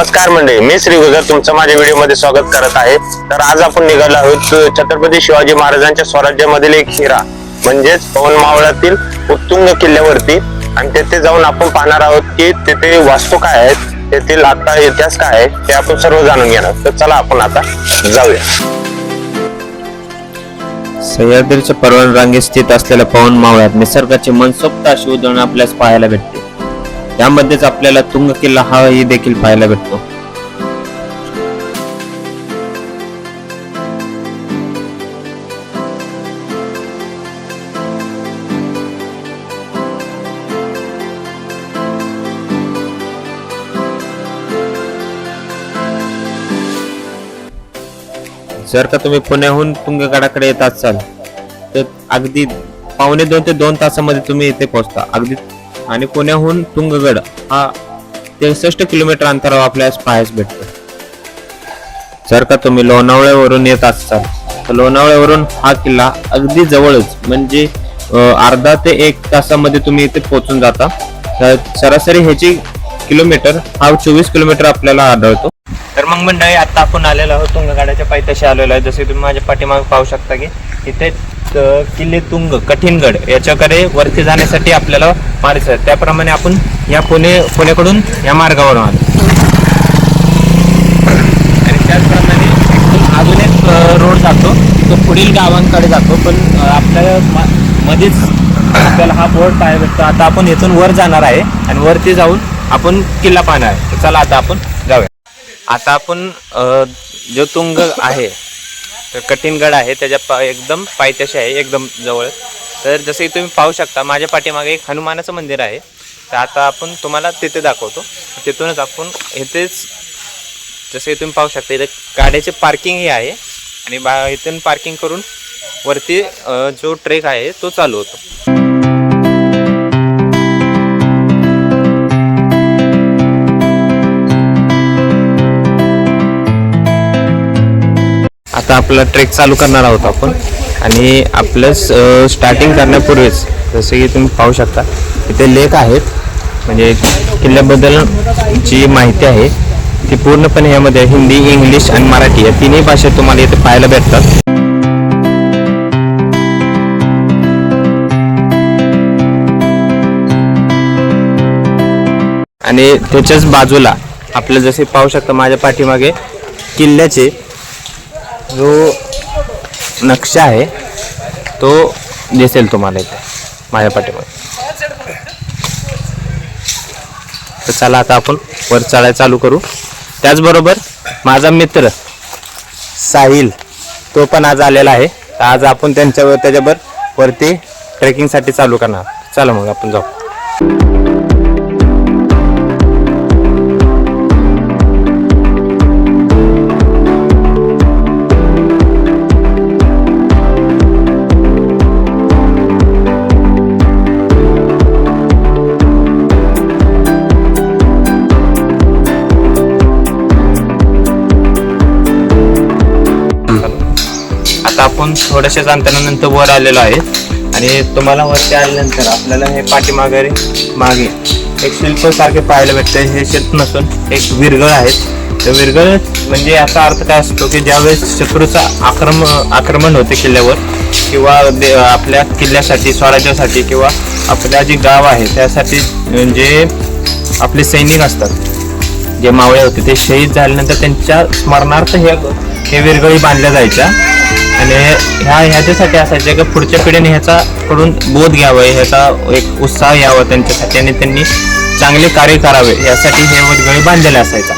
नमस्कार मंडळी मी श्री गुजर तुमचं माझ्या व्हिडिओमध्ये स्वागत करत आहे. तर आज आपण निघालो आहोत छत्रपती शिवाजी महाराजांच्या स्वराज्यामधील एक हिरा म्हणजेच पवन मावळातील उत्तुंग किल्ल्यावरती. आणि तेथे जाऊन आपण पाहणार आहोत की तेथे वास्तू काय आहेत तेथील आता इतिहास काय आहे ते आपण सर्व जाणून घेणार तर चला आपण आता जाऊया. सह्याद्रीच्या पर्वत रांगेत स्थित असलेल्या पवन मावळ्यात निसर्गाचे मनसोक्त अशी उदाहरण आपल्यास पाहायला भेटते. त्यामध्येच आपल्याला तुंग किल्ला हाही देखील पाहायला भेटतो. जर का तुम्ही पुण्याहून तुंगगडाकडे येत असाल तर अगदी पावणे दोन ते दोन तासामध्ये तुम्ही इथे पोहोचता. अगदी आणि पुण्याहून तुंगगड हा त्रेसष्ट किलोमीटर अंतरावर आपल्यास पाहायस भेटतो. जर का तुम्ही लोणावळ्यावरून येत असाल तर लोणावळ्यावरून हा किल्ला अगदी जवळच म्हणजे अर्धा ते एक तासामध्ये तुम्ही इथे पोहोचून जाता. तर सरासरी ह्याची किलोमीटर हा चोवीस किलोमीटर आपल्याला आढळतो. तर मग मंडळी आता आपण आलेलो आहोत तुंगगडाच्या पायथ्याशी आलेलो आहे. जसे तुम्ही माझ्या पाठीमागे पाहू शकता की इथे किल्ले तुंग कठीणगड याच्याकडे वरती जाण्यासाठी आपल्याला मार्ग आहे. त्याप्रमाणे आपण या पुणे पुण्याकडून या मार्गावर आलो. आणि त्याचप्रमाणे अजून एक रोड जातो. तो पुढील गावांकडे जातो. पण आपल्याला मध्येच आपल्याला हा बोर्ड पाहायला भेटतो. आता आपण इथून वर जाणार आहे आणि वरती जाऊन आपण किल्ला पाहणार आहे. चला आता आपण जाऊया. आता आपण जो तुंग आहे तर कठीणगड आहे त्याच्या पा एकदम पायथ्याशी आहे एकदम जवळ. तर जसं की तुम्ही पाहू शकता माझ्या पाठीमागे एक हनुमानाचं मंदिर आहे. तर आता आपण तुम्हाला तिथे दाखवतो. तिथूनच आपण इथेच जसे तुम्ही पाहू शकता इथे गाड्याचे पार्किंगही आहे. आणि बा इथून पार्किंग करून वरती जो ट्रेक आहे तो चालू होतो. आता आपला ट्रेक चालू करणार आहोत आपण. आणि आपलं स्टार्टिंग करण्यापूर्वीच जसे की तुम्ही पाहू शकता इथे लेख आहेत. म्हणजे किल्ल्याबद्दल जी माहिती आहे. ती पूर्णपणे यामध्ये हिंदी इंग्लिश आणि मराठी या तिन्ही भाषेत तुम्हाला इथे पाहायला भेटतात. आणि त्याच्याच बाजूला आपलं जसे पाहू शकता माझ्या पाठीमागे किल्ल्याचे जो नक्षा आहे तो दिसेल तुम्हाला इथे माझ्या पाठीमध्ये तर चला आता आपण वर चढायला चालू करू. त्याचबरोबर माझा मित्र साहिल तो पण आज आलेला आहे. तर आज आपण त्यांच्यावर त्याच्यावर वरती ट्रेकिंगसाठी चालू करणार. चला मग आपण जाऊ. आपण थोड्याशाच अंतरानंतर वर आलेलो आहे. आणि तुम्हाला वरती आल्यानंतर आपल्याला हे पाठीमागे मागे एक शिल्प सारखे पाहायला भेटते हे शिल्प नसून एक विरगळ आहे. तर विरगळ म्हणजे याचा अर्थ काय असतो की ज्यावेळेस शत्रूचा आक्रमण आक्रमण होते किल्ल्यावर किंवा दे- आपल्या किल्ल्यासाठी स्वराज्यासाठी किंवा आपल्या जे गाव आहे त्यासाठी जे आपले सैनिक असतात. जे मावळे होते ते शहीद झाल्यानंतर त्यांच्या स्मरणार्थ हे हे विरगळी बांधल्या जायच्या. आणि ह्या ह्याच्यासाठी असायचे की पुढच्या पिढीने ह्याचा कडून बोध घ्यावा ह्याचा एक उत्साह यावा त्यांच्यासाठी आणि त्यांनी चांगले कार्य करावे. यासाठी हे विरगळी बांधलेले असायचा.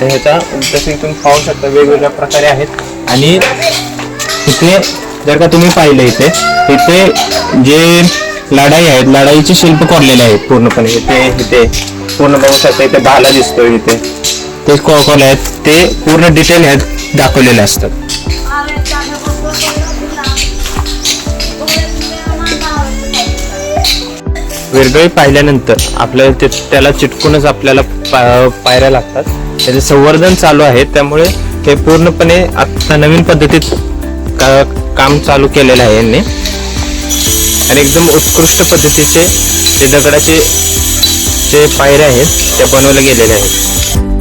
तर ह्याचा तसे तुम्ही पाहू शकता वेगवेगळ्या प्रकारे आहेत. आणि इथे जर का तुम्ही पाहिलं इथे इथे जे लढाई आहेत लढाईचे शिल्प कोरलेले आहेत पूर्णपणे. इथे इथे पूर्ण बघू शकता इथे भाला दिसतोय इथे. ते कोरले आहेत. ते पूर्ण डिटेल ह्यात दाखवलेले असतात. वेरगळी पाहिल्यानंतर आपल्याला ते त्याला चिटकूनच आपल्याला पायऱ्या लागतात. त्याचे संवर्धन चालू आहे. त्यामुळे हे पूर्णपणे आता नवीन पद्धतीत का- काम चालू केलेलं आहे यांनी. आणि एकदम उत्कृष्ट पद्धतीचे ते दगडाचे जे पायऱ्या आहेत त्या बनवल्या गेलेल्या आहेत.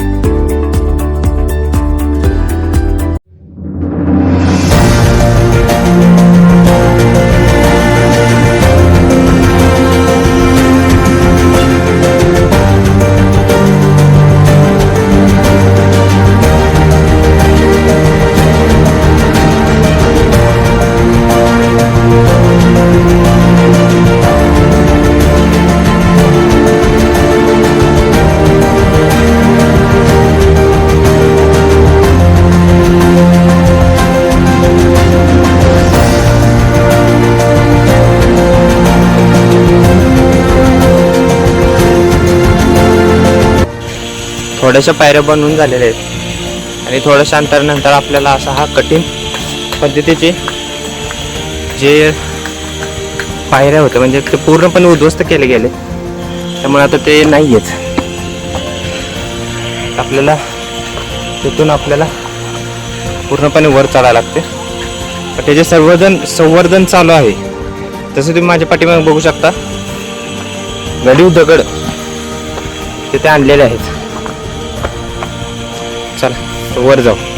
थोड्याशा पायऱ्या बनवून झालेल्या आहेत. आणि थोड्याशा अंतरानंतर आपल्याला असा हा कठीण पद्धतीचे जे पायऱ्या होत्या म्हणजे ते पूर्णपणे उद्ध्वस्त केले गेले. त्यामुळे आता ते नाही आहेत. आपल्याला तिथून आपल्याला पूर्णपणे वर चढायला लागते. पण त्याचे संवर्धन संवर्धन चालू आहे तसं तुम्ही माझ्या पाठीमागे बघू शकता गडीव दगड तिथे आणलेले आहेत. चला वर जाऊ.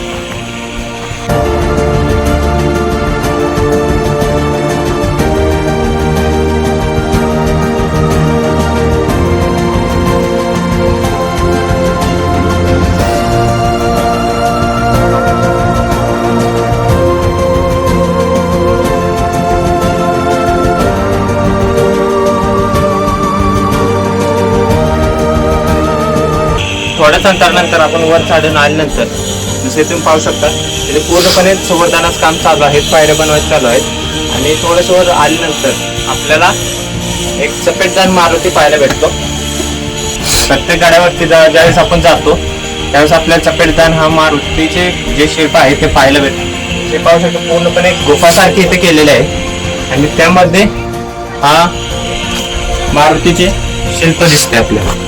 थोड्याच आपण वर चढून आल्यानंतर जसे तुम्ही पाहू शकता तिथे पूर्णपणे संवर्धनाचं काम चालू आहे पायऱ्या बनवायचं चालू आहेत. आणि थोडंसं वर आल्यानंतर आपल्याला एक चपेटदार मारुती पाहायला भेटतो. प्रत्येक गाड्यावरती जा- ज्यावेळेस आपण जातो त्यावेळेस आपल्याला चपेटदान हा मारुतीचे जे शिल्प आहे ते पाहायला भेटतो. ते पाहू शकतो पूर्णपणे एक इथे केलेले आहे. आणि त्यामध्ये हा मारुतीचे शिल्प दिसते आपल्याला.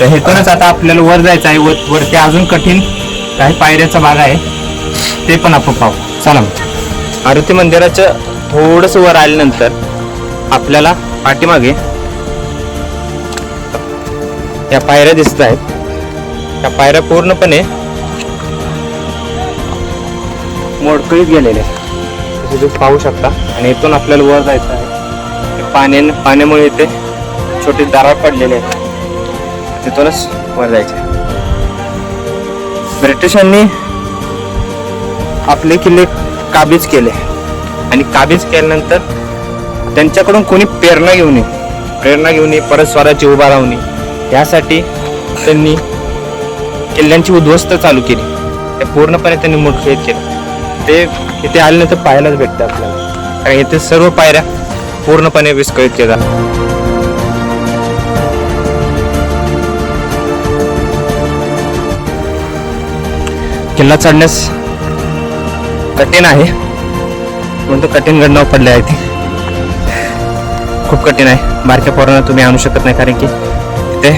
तर हेतूनच आता आपल्याला वर जायचं आहे. वर- वरती अजून कठीण काही पायऱ्याचा भाग आहे. ते पण आपण पाहू. चला मग. मारुती मंदिराच्या थोडस वर आल्यानंतर आपल्याला पाठीमागे या पायऱ्या दिसत आहेत. या पायऱ्या पूर्णपणे मोडकळीत गेलेल्या आहेत. तुम्ही पाहू शकता. आणि इथून आपल्याला वर जायचं आहे. पाण्या पाण्यामुळे इथे छोटे दारा पडलेले आहेत. तिथूनच वर जायचे ब्रिटिशांनी आपले किल्ले काबीज केले. आणि काबीज केल्यानंतर त्यांच्याकडून कोणी प्रेरणा घेऊन नये. प्रेरणा घेऊन नये परत स्वराज्य उभा राहू नये. यासाठी त्यांनी किल्ल्यांची उद्ध्वस्त चालू केली. ते पूर्णपणे त्यांनी मुठभेद केले. ते इथे आल्यानंतर पाहायलाच भेटतं आपल्याला. कारण इथे सर्व पायऱ्या पूर्णपणे विस्कळीत केल्या किल्ला चढण्यास कठीण आहे. म्हणतो कठीण गडनाव पडले आहे ते. खूप कठीण आहे. बारक्या पोरांना तुम्ही आणू शकत नाही कारण की ते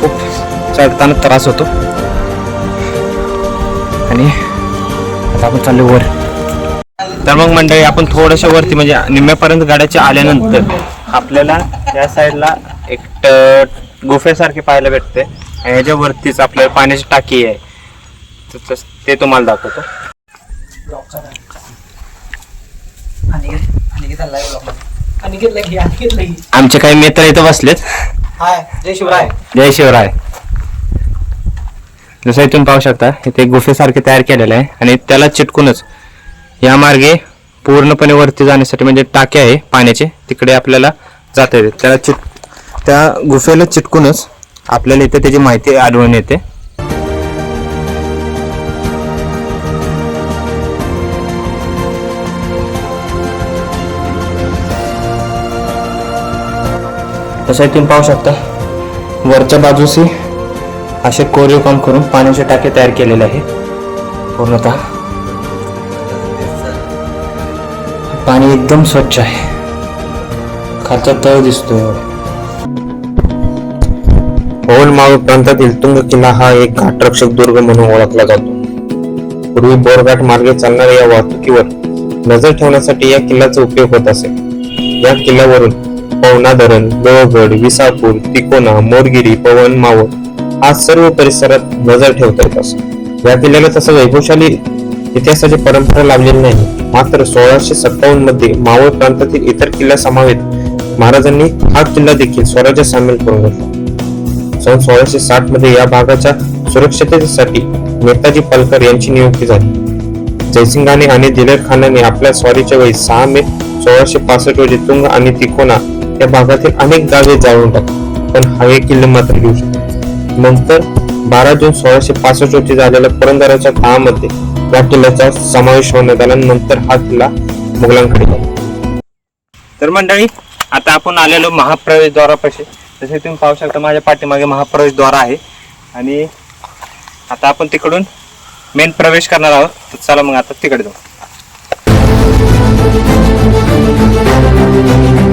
खूप चढताना त्रास होतो. आणि आता आपण चाललो वर. तर मग मंडळी आपण थोड्याशा वरती म्हणजे निम्म्यापर्यंत गाड्याच्या आल्यानंतर आपल्याला या साईडला एक गुफेसारखी गुफेसारखे पाहायला भेटते. आणि याच्यावरतीच आपल्याला पाण्याची टाकी आहे. तर ते तुम्हाला दाखवतो. आमचे काही मित्र इथं बसलेत. हाय जय शिवराय. जय शिवराय. जसं इथून पाहू शकता इथे गुफेसारखे तयार केलेलं आहे आणि त्याला चिटकूनच या मार्गे पूर्णपणे वरती जाण्यासाठी म्हणजे टाके आहे पाण्याचे तिकडे आपल्याला जाता येते. त्याला चिट त्या गुफेला चिटकूनच आपल्याला इथे त्याची माहिती आढळून येते. तसं तुम्ही पाहू शकता. वरच्या बाजूशी असे कोरीव काम करून पाण्याचे टाके तयार केलेले आहे पूर्णतः. पाणी एकदम स्वच्छ आहे. खालचा तळ दिसतोय. पवन मावळ प्रांतातील तुंग किल्ला हा एक घाटरक्षक दुर्ग म्हणून ओळखला जातो. पूर्वी बोरघाट मार्गे चालणाऱ्या या वाहतुकीवर नजर ठेवण्यासाठी या किल्ल्याचा उपयोग होत असे. या किल्ल्यावरून पवना धरण लोहगड विसापूर तिकोना मोरगिरी पवन मावळ हा सर्व परिसरात नजर ठेवता येत असे. या किल्ल्याला तसं वैभवशाली इतिहासाची परंपरा लाभलेली नाही. मात्र सोळाशे सत्तावन्नमध्ये मावळ प्रांतातील इतर किल्ल्यासमावेत महाराजांनी हा किल्ला देखील स्वराज्यात सामील करून घेतला. सन सोळाशे साठमध्ये या भागाच्या सुरक्षिततेसाठी नेताजी पालकर यांची नियुक्ती झाली. जयसिंगाने आणि दिलेर खानाने आपल्या स्वारीच्या वेळी सहा मे सोळाशे पासष्ट रोजी तुंग आणि तिकोना या भागातील अनेक गावे जाळून टाकली पण हवे किल्ले मात्र घेऊ शकले नंतर बारा जून सोळाशे पासष्ट रोजी झालेल्या पुरंदराच्या काळामध्ये या किल्ल्याचा समावेश होण्यात आला. नंतर हा किल्ला मुघलांकडे गेला. तर मंडळी आता आपण आलेलो महाप्रवेशद्वारापाशी तसे तुम्ही पाहू शकता माझ्या पाठीमागे महाप्रवेशद्वार आहे. आणि आता आपण तिकडून मेन प्रवेश करणार आहोत. तर चला मग आता तिकडे जाऊ.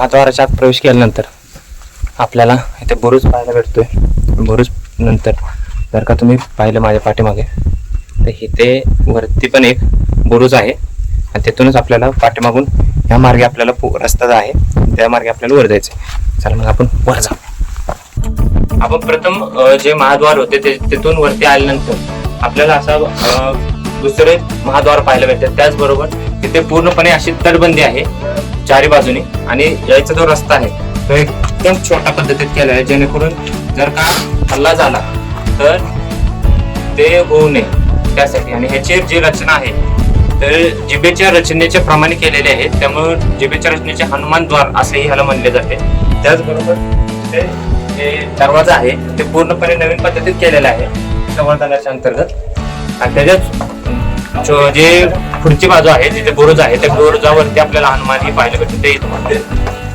महाद्वाराच्या आत प्रवेश केल्यानंतर आपल्याला इथे बुरुज पाहायला भेटतोय. बुरुज नंतर जर का तुम्ही पाहिलं माझ्या पाठीमागे तर इथे वरती पण एक बुरुज आहे. आणि तिथूनच आपल्याला पाठीमागून ह्या मार्गे आपल्याला पु- रस्ता आहे त्या मार्गे आपल्याला वर जायचं चला मग आपण वर जाऊ. आपण प्रथम जे महाद्वार होते ते तिथून वरती आल्यानंतर आपल्याला असा दुसरे महाद्वार पाहायला भेटतात. त्याचबरोबर तिथे पूर्णपणे अशी तटबंदी आहे. चारी बाजूनी आणि यायचा जो रस्ता आहे तो एकदम छोटा पद्धतीत केला आहे जेणेकरून जर का हल्ला झाला तर ते होऊ नये त्यासाठी. आणि ह्याची जी रचना आहे तर जिबेच्या रचनेच्या प्रमाणे केलेले आहे. त्यामुळे जिबेच्या रचनेचे हनुमान द्वार असेही ह्याला म्हणले जाते. त्याचबरोबर ते जे दरवाजा आहे ते पूर्णपणे नवीन पद्धतीत केलेला आहे संवर्धनाच्या अंतर्गत. आणि त्याच्यात जो- जे पुढची बाजू आहे तिथे बुरुज आहे त्या बुरुजावरती आपल्याला हनुमान ही पाहायला भेटते ते इथं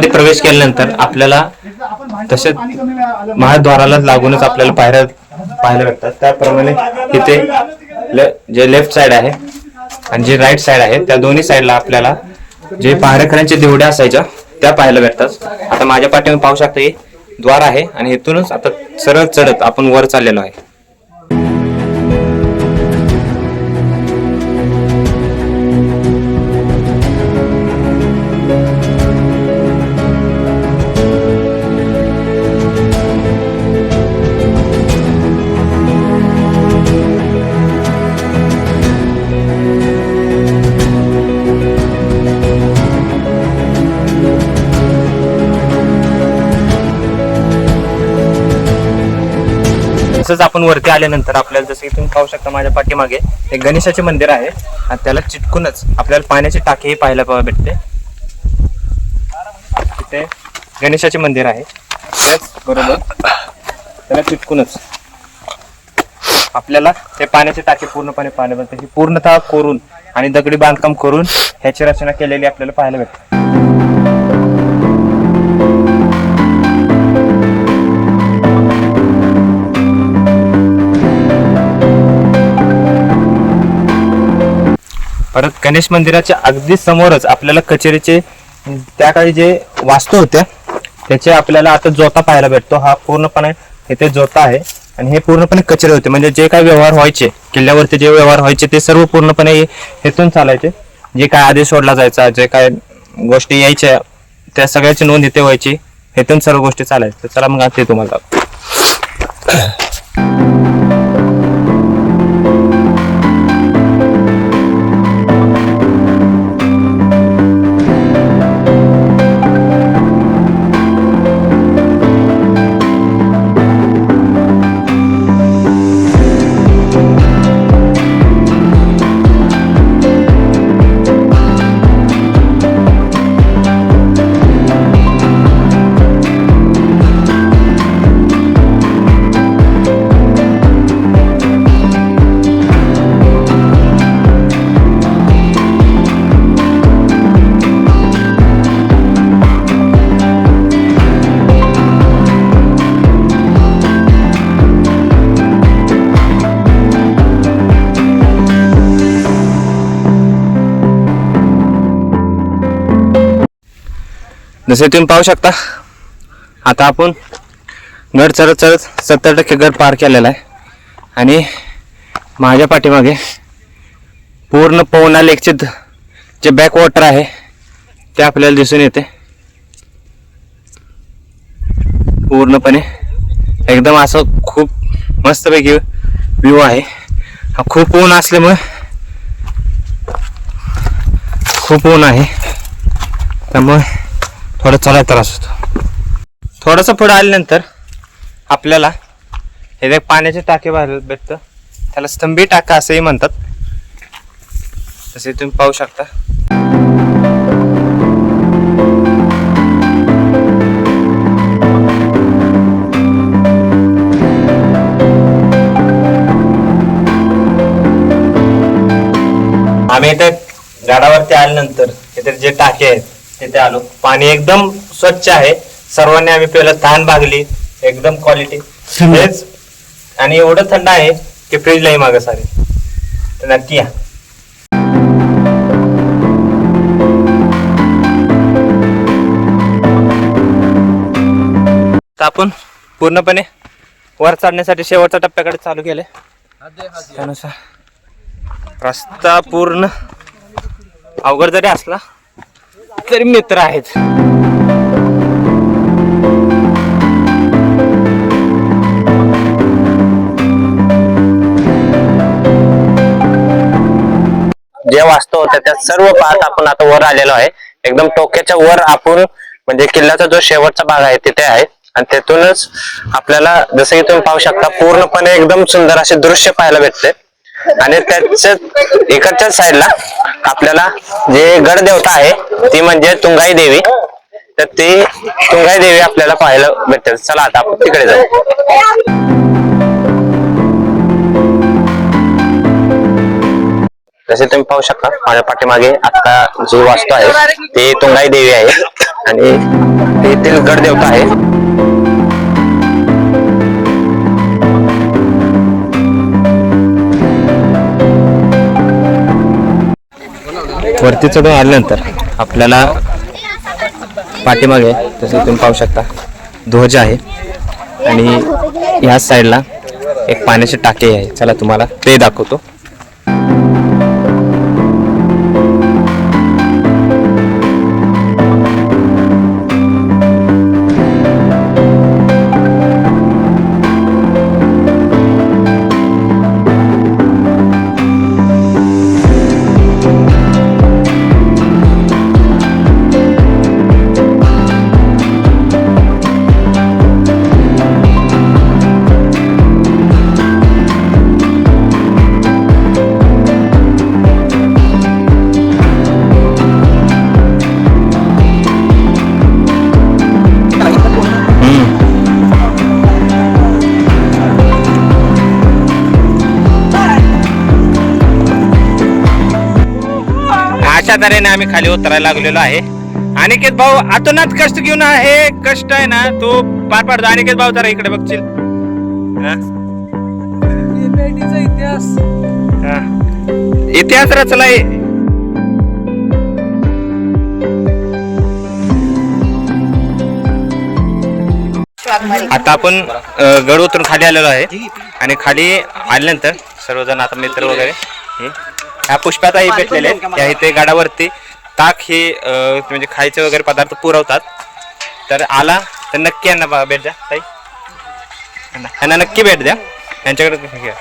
मध्ये प्रवेश केल्यानंतर आपल्याला तसेच महाद्वाराला लागूनच आपल्याला पायऱ्या पाहायला भेटतात. त्याप्रमाणे इथे ले- जे लेफ्ट साइड आहे आणि जे राईट साइड आहे त्या दोन्ही साइडला आपल्याला जे पहारेकऱ्यांचे देवड्या असायच्या त्या पाहायला भेटतात. आता माझ्या पाठीमध्ये पाहू शकता हे द्वार आहे आणि इथूनच आता सरळ चढत आपण वर चाललेलो आहे. तसंच आपण वरती आल्यानंतर आपल्याला जसं की तुम्ही पाहू शकता माझ्या पाठीमागे एक गणेशाचे मंदिर आहे. आणि त्याला चिटकूनच आपल्याला पाण्याची टाकीही पाहायला भेटते. तिथे गणेशाचे मंदिर आहे. त्याच बरोबर. त्याला चिटकूनच. आपल्याला ते पाण्याची टाकी पूर्णपणे पाहायला बनते ही पूर्णतः कोरून आणि दगडी बांधकाम करून ह्याची रचना केलेली आपल्याला पाहायला भेटते. परत गणेश मंदिराच्या अगदी समोरच आपल्याला कचेरीचे त्या काळी जे वास्तू होत्या त्याचे आपल्याला आता जोता पाहायला भेटतो. हा पूर्णपणे इथे जोता आहे. आणि हे पूर्णपणे कचरे होते. म्हणजे जे काही व्यवहार व्हायचे किल्ल्यावरती जे व्यवहार व्हायचे ते सर्व पूर्णपणे हेतून चालायचे. जे काय आदेश सोडला जायचा जे काय गोष्टी यायच्या त्या सगळ्याची नोंद इथे व्हायची. हेतून सर्व गोष्टी चालायच्या. चला मग आता ते तुम्हाला जसे तुम्ही पाहू शकता आता आपण गड चढत चढत सत्तर टक्के गड पार केलेला आहे. आणि माझ्या पाठीमागे पूर्ण पवना लेकचे जे बॅक वॉटर आहे ते आपल्याला दिसून येते. पूर्णपणे एकदम असं खूप मस्तपैकी व्ह्यू आहे. हा खूप ऊन असल्यामुळे खूप ऊन आहे. त्यामुळे थोडं चढायला त्रास होतो थोडंसं पुढं आल्यानंतर आपल्याला हे पाण्याचे टाके बाहेर भेटतं त्याला स्तंभी टाका असंही म्हणतात. तसे तुम्ही पाहू शकता. आम्ही इथे झाडावरती आल्यानंतर इथे जे टाके आहेत तिथे आलो. पाणी एकदम स्वच्छ आहे. सर्वांनी आम्ही पहिलं तहान भागली. एकदम क्वालिटी हेच. आणि एवढं थंड आहे की फ्रीजलाही मागं सारे तर नक्की या. तर आपण पूर्णपणे वर चढण्यासाठी शेवटच्या टप्प्याकडे चालू केले त्यानुसार रस्ता पूर्ण अवघड जरी असला तरी मित्र आहेत. जे वास्तव होतं त्या सर्व पाहत आपण आता वर आलेलो आहे. एकदम टोक्याच्या वर आपण म्हणजे किल्ल्याचा जो शेवटचा भाग आहे तिथे आहे. आणि तिथूनच आपल्याला जसं की तुम्ही पाहू शकता पूर्णपणे एकदम सुंदर असे दृश्य पाहायला भेटते. आणि त्याच्या इकडच्या साईडला आपल्याला जे गड देवता आहे ती म्हणजे तुंगाई देवी. तर ती तुंगाई देवी आपल्याला पाहायला भेटते चला आता आपण तिकडे जाऊ. जसे तुम्ही पाहू शकता माझ्या पाठीमागे आता जी वास्तू आहे ती तुंगाई देवी आहे. आणि तेथील गड देवता आहे. वरती चढून आल्यानंतर आपल्याला पाठीमागे तसं तुम्ही पाहू शकता ध्वज आहे. आणि ह्या साईडला एक पाण्याची टाकी आहे. चला तुम्हाला ते दाखवतो. तऱ्हेने आम्ही खाली उतरायला लागलेलो आहे. अनिकेत भाऊ आतोनात कष्ट घेऊन आहे कष्ट आहे ना तो पार पाडतो. अनिकेत भाऊ जरा इकडे बघशील. इतिहास इतिहास रचलाय. आता आपण गड उतरून खाली आलेलो आहे. आणि खाली आल्यानंतर सर्वजण आता मित्र वगैरे ह्या पुष्पाताई भेटलेले आहेत. त्या इथे गडावरती ताक हे अ, म्हणजे खायचे वगैरे पदार्थ पुरवतात. तर आला तर नक्की यांना बा- भेट द्या ताई. यांना यांना नक्की भेट द्या. यांच्याकडे घ्या.